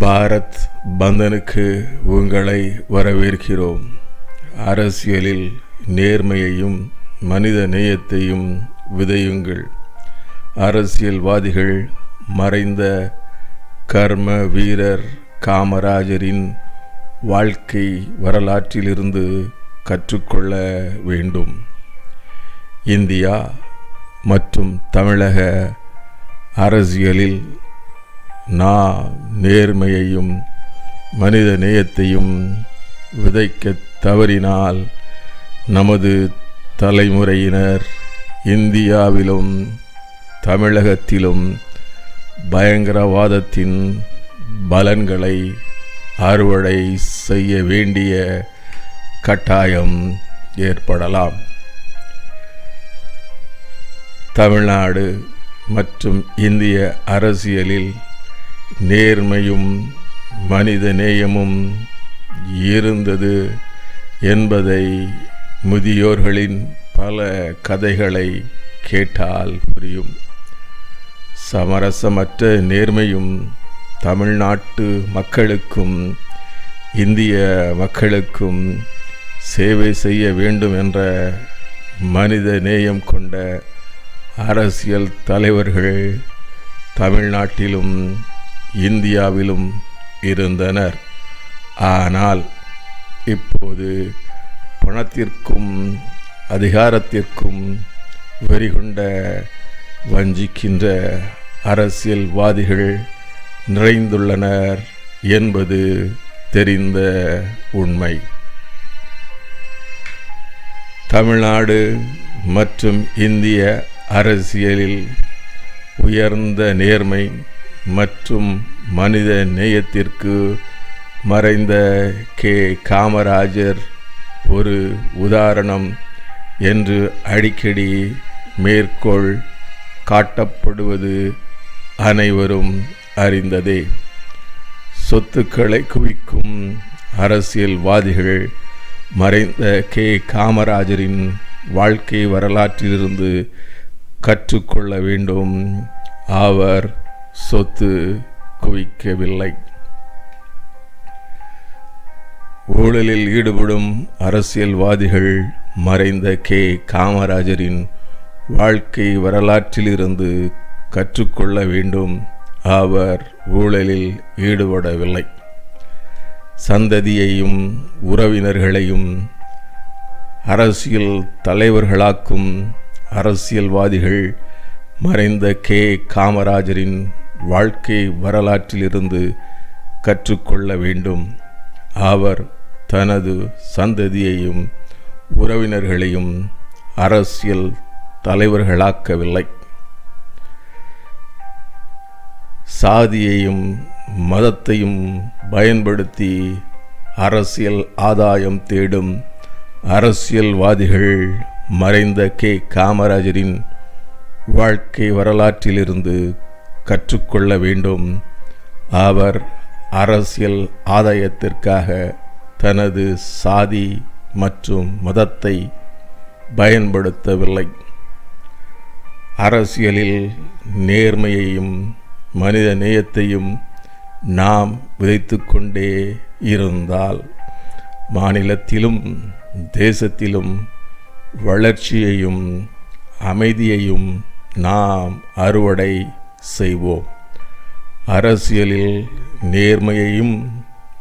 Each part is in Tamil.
பாரத் பந்தனுக்கு உங்களை வரவேற்கிறோம். அரசியலில் நேர்மையையும் மனித நேயத்தையும் விதையுங்கள். அரசியல்வாதிகள் மறைந்த கர்ம வீரர் காமராஜரின் வாழ்க்கை வரலாற்றிலிருந்து கற்றுக்கொள்ள வேண்டும். இந்தியா மற்றும் தமிழக அரசியலில் நா நேர்மையையும் மனித நேயத்தையும் விதைக்க தவறினால் நமது தலைமுறையினர் இந்தியாவிலும் தமிழகத்திலும் பயங்கரவாதத்தின் பலன்களை அறுவடை செய்ய வேண்டிய கட்டாயம் ஏற்படலாம். தமிழ்நாடு மற்றும் இந்திய அரசியலில் நேர்மையும் மனித நேயமும் இருந்தது என்பதை முதியோர்களின் பல கதைகளை கேட்டால் புரியும். சமரசமற்ற நேர்மையும் தமிழ்நாட்டு மக்களுக்கும் இந்திய மக்களுக்கும் சேவை செய்ய வேண்டும் என்ற மனித நேயம் கொண்ட அரசியல் தலைவர்கள் தமிழ்நாட்டிலும் இந்தியாவிலும் இருந்தனர். ஆனால் இப்போது பணத்திற்கும் அதிகாரத்திற்கும் வெறிகொண்ட வஞ்சிக்கின்ற அரசியல்வாதிகள் நிறைந்துள்ளனர் என்பது தெரிந்த உண்மை. தமிழ்நாடு மற்றும் இந்திய அரசியலில் உயர்ந்த நேர்மை மற்றும் மனித நேயத்திற்கு மறைந்த கே. காமராஜர் ஒரு உதாரணம் என்று அடிக்கடி மேற்கோள் காட்டப்படுவது அனைவரும் அறிந்ததே. சொத்துக்களை குவிக்கும் அரசியல்வாதிகள் மறைந்த கே. காமராஜரின் வாழ்க்கை வரலாற்றிலிருந்து கற்றுக்கொள்ள வேண்டும். அவர் சொத்து குவிக்கவில்லை. ஊழலில் ஈடுபடும் அரசியல்வாதிகள் மறைந்த கே. காமராஜரின் வாழ்க்கை வரலாற்றிலிருந்து கற்றுக்கொள்ள வேண்டும். அவர் ஊழலில் ஈடுபடவில்லை. சந்ததியையும் உறவினர்களையும் அரசியல் தலைவர்களாக்கும் அரசியல்வாதிகள் மறைந்த கே. காமராஜரின் வாழ்க்கை வரலாற்றிலிருந்து கற்றுக்கொள்ள வேண்டும். அவர் தனது சந்ததியையும் உறவினர்களையும் அரசியல் தலைவர்களாக்கவில்லை. சாதியையும் மதத்தையும் பயன்படுத்தி அரசியல் ஆதாயம் தேடும் அரசியல்வாதிகள் மறைந்த கே. காமராஜரின் வாழ்க்கை வரலாற்றிலிருந்து கற்றுக்கொள்ள வேண்டும். அவர் அரசியல் ஆதாயத்திற்காக தனது சாதி மற்றும் மதத்தை பயன்படுத்தவில்லை. அரசியலில் நேர்மையையும் மனித நேயத்தையும் நாம் விதைத்து கொண்டே இருந்தால் மாநிலத்திலும் தேசத்திலும் வளர்ச்சியையும் அமைதியையும் நாம் அறுவடை செய்வோம். அரசியலில் நேர்மையையும்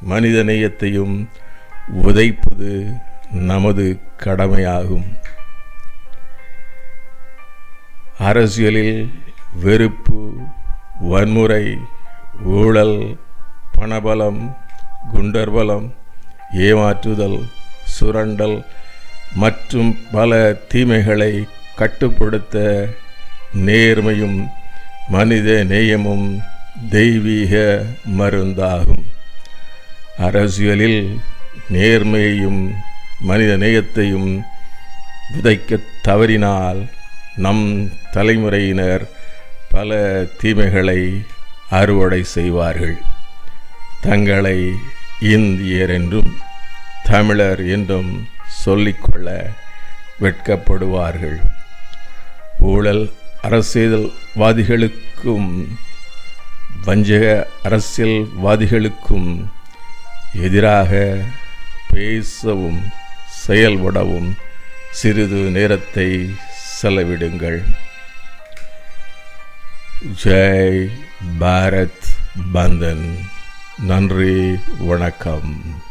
மனிதநேயத்தையும் உதைப்பது நமது கடமையாகும். அரசியலில் வெறுப்பு வன்முறை ஊழல் பணபலம் குண்டர்பலம் ஏமாற்றுதல் சுரண்டல் மற்றும் பல தீமைகளை கட்டுப்படுத்த நேர்மையும் மனித நேயமும் தெய்வீக மருந்தாகும். அரசியலில் நேர்மையையும் மனித நேயத்தையும் விதைக்க தவறினால் நம் தலைமுறையினர் பல தீமைகளை அறுவடை செய்வார்கள். தங்களை இந்தியர் என்றும் தமிழர் என்றும் சொல்லிக்கொள்ள வெட்கப்படுவார்கள். ஊழல் அரசியல்வாதிகளுக்கும் வஞ்சக அரசியல்வாதிகளுக்கும் எதிராக பேசவும் செயல்படவும் சிறிது நேரத்தை செலவிடுங்கள். ஜெய் பாரத் பந்தன். நன்றி வணக்கம்.